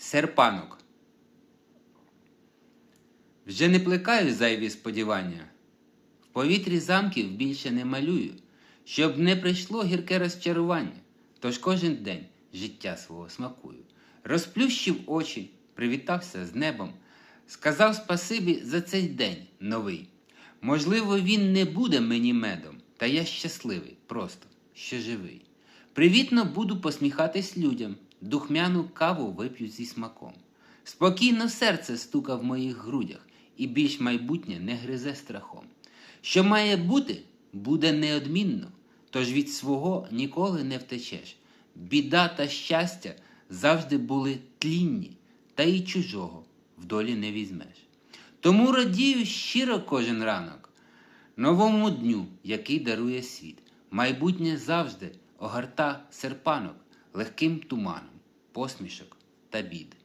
Серпанок. Вже не плекаю зайві сподівання. В повітрі замків більше не малюю, щоб не прийшло гірке розчарування. Тож кожен день життя свого смакую. Розплющив очі, привітався з небом, сказав спасибі за цей день новий. Можливо, він не буде мені медом, та я щасливий, просто що живий. Привітно буду посміхатись людям, духмяну каву вип'ю зі смаком. Спокійно серце стука в моїх грудях, і більш майбутнє не гризе страхом. Що має бути, буде неодмінно, тож від свого ніколи не втечеш. Біда та щастя завжди були тлінні, та й чужого в долі не візьмеш. Тому радію щиро кожен ранок, новому дню, який дарує світ. Майбутнє завжди огорта серпанок легким туманом, посмішок та бід.